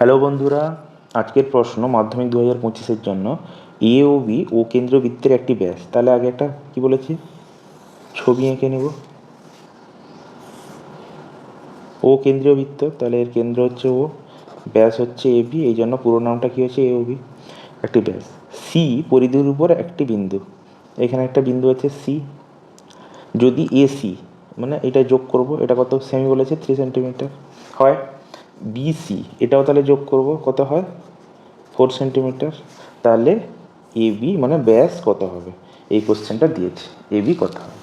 Hello বন্ধুরা, আজকের প্রশ্ন মাধ্যমিক দু হাজার পঁচিশের জন্য এ ও বি ও কেন্দ্রবৃত্তের একটি ব্যাস। তাহলে আগে একটা, কি বলেছি? ছবি এঁকে নেব। ও কেন্দ্রীয় বৃত্ত তাহলে এর কেন্দ্র হচ্ছে ও। ব্যাস হচ্ছে এ বি এই জন্য পুরো নামটা কী হচ্ছে? এ বি একটি ব্যাস। সি পরিধির উপর একটি বিন্দু। এখানে একটা বিন্দু আছে সি যদি এসি মানে এটা যোগ করব, এটা কত? সেমি বলেছে থ্রি সেন্টিমিটার হয়? বিসি এটাও তাহলে যোগ করব, কত হয়? ফোর সেন্টিমিটার তাহলে এ বি মানে ব্যাস কত হবে? এই কোশ্চেনটা দিয়েছে এ বি কত হবে?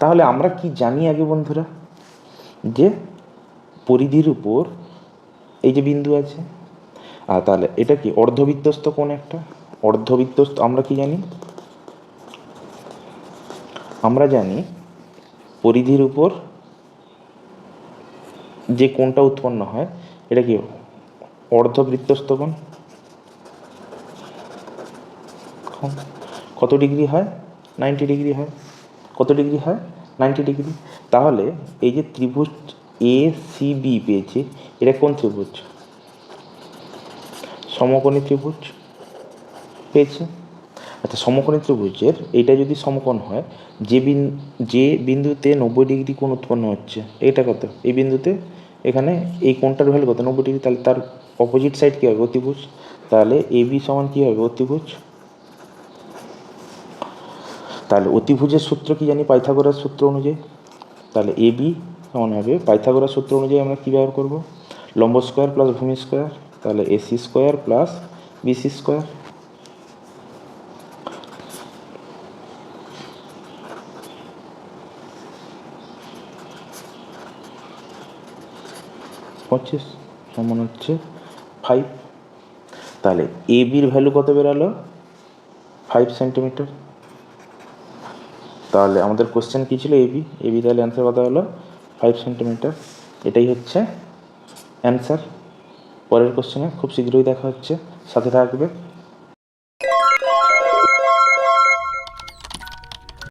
তাহলে আমরা কি জানি আগে বন্ধুরা? যে পরিধির উপর এই যে বিন্দু আছে, আর তাহলে এটা কি অর্ধবৃত্তস্ত কোন একটা? অর্ধবৃত্তস্ত আমরা কি জানি? আমরা জানি পরিধির উপর যে কোণটা উৎপন্ন হয় এটা কি, অর্ধবৃত্তস্থ কোণ? কত ডিগ্রি হয়? নাইনটি ডিগ্রি হয়। কত ডিগ্রি হয়? Ninety degree. তাহলে এই যে ত্রিভুজ এ সি বি পেয়েছি, এটা কোন ত্রিভুজ? সমকোণী ত্রিভুজ পেয়েছে। আচ্ছা সমকোণী ত্রিভুজের এটা যদি সমকোণ হয়, যে বিন, যে বিন্দুতে নব্বই ডিগ্রি কোণ উৎপন্ন হচ্ছে, এটা কত? এই বিন্দুতে এখানে এই কোণটার ভ্যালু কত? নব্বই ডিগ্রি। তাহলে তার অপোজিট সাইড কী হবে? অতিভুজ। তাহলে এ বি সমান কী হবে? অতিভুজ। তাহলে অতিভুজের সূত্র কি জানি? পাইথাগোরাস সূত্র অনুযায়ী। তাহলে এ বি সমান হবে। পাইথাগোরাস সূত্র অনুযায়ী আমরা কী ব্যবহার করব? লম্ব স্কোয়ার প্লাস ভূমি স্কোয়ার তাহলে AC square plus BC square পঁচিশ, সমান হচ্ছে ফাইভ তাহলে এ বির ভ্যালু কত বেরালো? ফাইভ সেন্টিমিটার তাহলে আমাদের কোশ্চেন কী ছিল? এবি এবি তাহলে অ্যান্সার কথা হলো? ফাইভ সেন্টিমিটার এটাই হচ্ছে অ্যান্সার পরের কোশ্চেনে খুব শীঘ্রই দেখা হচ্ছে। সাথে থাকবে।